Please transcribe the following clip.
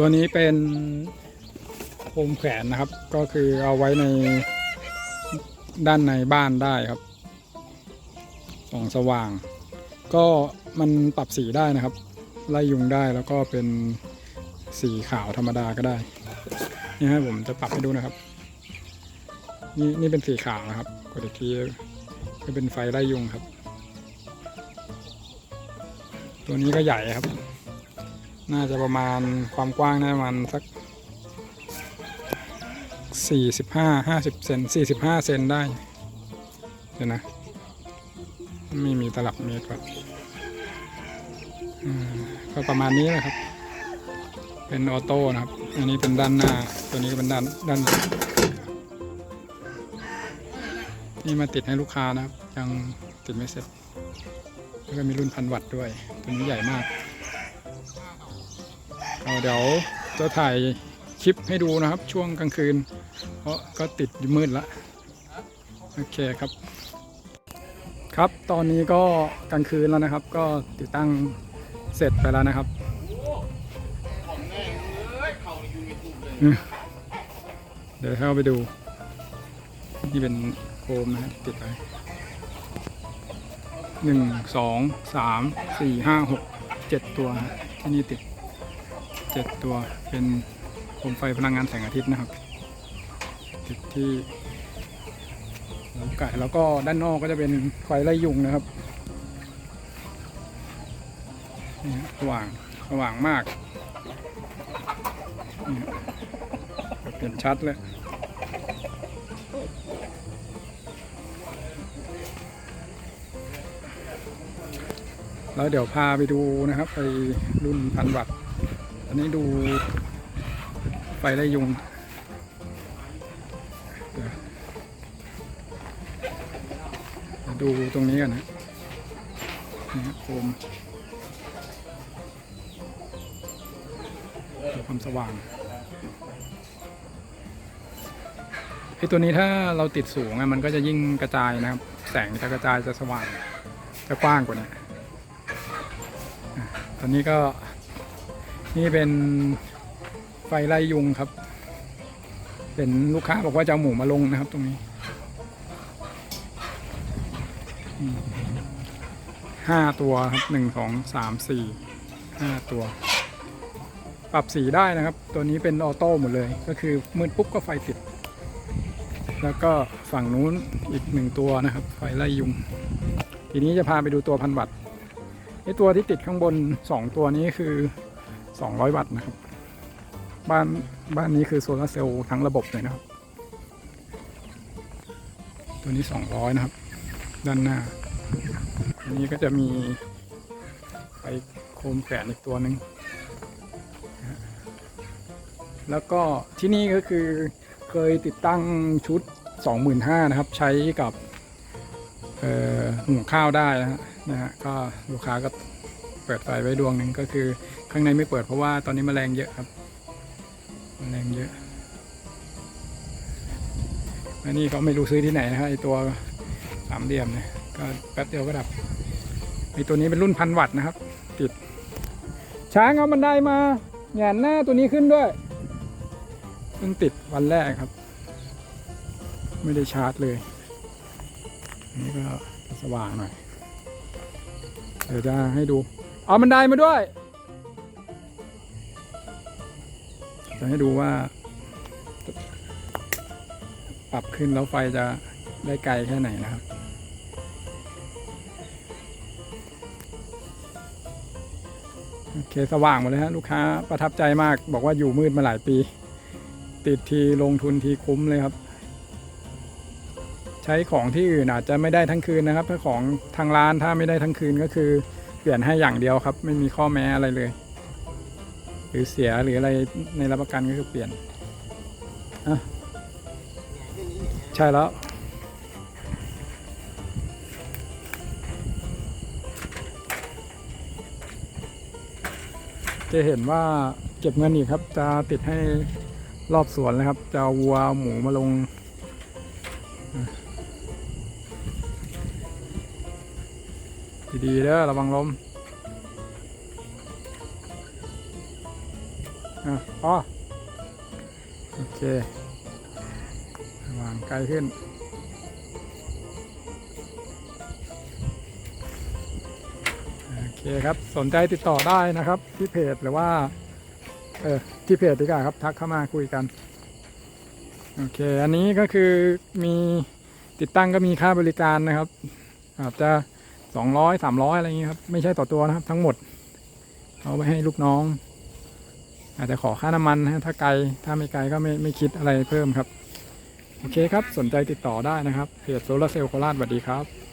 ตัวนี้เป็นโคมแขวนนะครับ ก็คือเอาไว้ในด้านในบ้านได้ครับส่องสว่าง ก็มันปรับสีได้นะครับ ไล่ยุงได้แล้วก็เป็นสีขาวธรรมดาก็ได้ นี่ฮะผมจะปรับให้ดูนะครับ นี่นี่เป็นสีขาวนะครับกดอีกทีก็เป็นไฟไล่ยุงครับ ตัวนี้ก็ใหญ่ครับ น่าจะประมาณความกว้างน่าจะประมาณสัก45 50เซน45เซนได้ เดี๋ยวนะ ไม่มีตลับเมตรครับก็ประมาณนี้นะครับ เป็นออโต้นะครับ อันนี้เป็นด้านหน้า ตัวนี้ก็เป็นด้านด้านหลังนี่มาติดให้ลูกค้านะครับ ยังติดไม่เสร็จ แล้วก็มีรุ่นพันวัตต์ด้วย ตัวนี้ใหญ่มาก เดี๋ยวจะถ่ายคลิปให้ดูนะครับ ช่วงกลางคืน เพราะก็ติดมืดละโอเคครับ ครับตอนนี้ก็กลางคืนแล้วนะครับ ก็ติดตั้งเสร็จไปแล้วนะครับเดี๋ยวเข้าไปดู นี่เป็นโคมนะครับติดไว้หนึ่งสองสามสี่ห้าหกเจ็ดตัวที่นี่ติด เจ็ดตัวเป็นโคมไฟพลังงานแสงอาทิตย์นะครับติดที่หัวไก่แล้วก็ด้านนอกก็จะเป็นไฟไล่ยุงนะครับนี่สว่างสว่างมากนี่เห็นชัดเลยแล้วเดี๋ยวพาไปดูนะครับ ไปรุ่นพันวัตต์ อันนี้ดูไฟไล่ยุงดูตรงนี้กันนะนี่ฮะโคมดูความสว่างไอตัวนี้ถ้าเราติดสูงอะมันก็จะยิ่งกระจายนะครับ แสงจะกระจายจะสว่างจะกว้างกว่านี้อะตอนนี้ก็ นี่เป็นไฟไล่ยุงครับ เป็นลูกค้าบอกว่าจะเอาหมูมาลงนะครับตรงนี้ ห้าตัวครับหนึ่งสองสามสี่ห้าตัว ปรับสีได้นะครับ ตัวนี้เป็นออโต้หมดเลย ก็คือมืดปุ๊บก็ไฟติด แล้วก็ฝั่งนู้นอีกหนึ่งตัวนะครับ ไฟไล่ยุง ทีนี้จะพาไปดูตัวพันวัตต์ไอตัวที่ติดข้างบนสองตัวนี้คือ 200 วัตต์นะครับ บ้านบ้านนี้คือโซลาเซลล์ทั้งระบบเลยนะครับ ตัวนี้ 200 นะครับ ด้านหน้า อันนี้ก็จะมีไฟโคมแขวนอีกตัวหนึ่งแล้วก็ที่นี่ก็คือเคยติดตั้งชุด 25,000นะครับ ใช้กับหุงข้าวได้นะฮะนะฮะก็ลูกค้าก็ เปิดไฟไว้ดวงหนึ่งก็คือ ข้างในไม่เปิดเพราะว่าตอนนี้แมลงเยอะครับแมลงเยอะอันนี้ก็ไม่รู้ซื้อที่ไหนนะฮะไอตัวสามเหลี่ยมเนี่ยก็แป๊บเดียวก็ดับไอตัวนี้เป็นรุ่นพันวัตต์นะครับ ติด ช้างเอาบันไดมาหงนหน้าตัวนี้ขึ้นด้วยเพิ่งติดวันแรกครับ ไม่ได้ชาร์จเลยนนี้ก็สว่างหน่อย เดี๋ยวจะให้ดู เอาบันไดมาด้วย จะให้ดูว่า ปรับขึ้นแล้วไฟจะได้ไกลแค่ไหนนะครับโอเคสว่างหมดเลยฮะลูกค้าประทับใจมาก บอกว่าอยู่มืดมาหลายปี ติดทีลงทุนทีคุ้มเลยครับ ใช้ของที่อื่นอาจจะไม่ได้ทั้งคืนนะครับ ถ้าของทางร้านถ้าไม่ได้ทั้งคืนก็คือ เปลี่ยนให้อย่างเดียวครับ ไม่มีข้อแม้อะไรเลย หรือเสียหรืออะไรในรับประกันก็คือเปลี่ยนใช่แล้วจะเห็นว่าเก็บเงินอีกครับ จะติดให้รอบสวนเลยครับ จะวัวหมูมาลง ดีๆเด้อระวังล้มอะพอโอเควางไกลขึ้น โอเคครับสนใจติดต่อได้นะครับที่เพจหรือว่า เออที่เพจดีกว่าครับ ทักเข้ามาคุยกัน โอเค อันนี้ก็คือมีติดตั้งก็มีค่าบริการนะครับ อาจจะ สองร้อยสามร้อยอะไรอย่างเงี้ยครับ ไม่ใช่ต่อตัวนะครับ ทั้งหมด เอาไปให้ลูกน้อง อาจจะขอค่าน้ำมันนะฮะถ้าไกลถ้าไม่ไกลก็ไม่ไม่คิดอะไรเพิ่มครับ โอเคครับ สนใจติดต่อได้นะครับเพจโซลาเซลล์โคราชสวัสดีครับ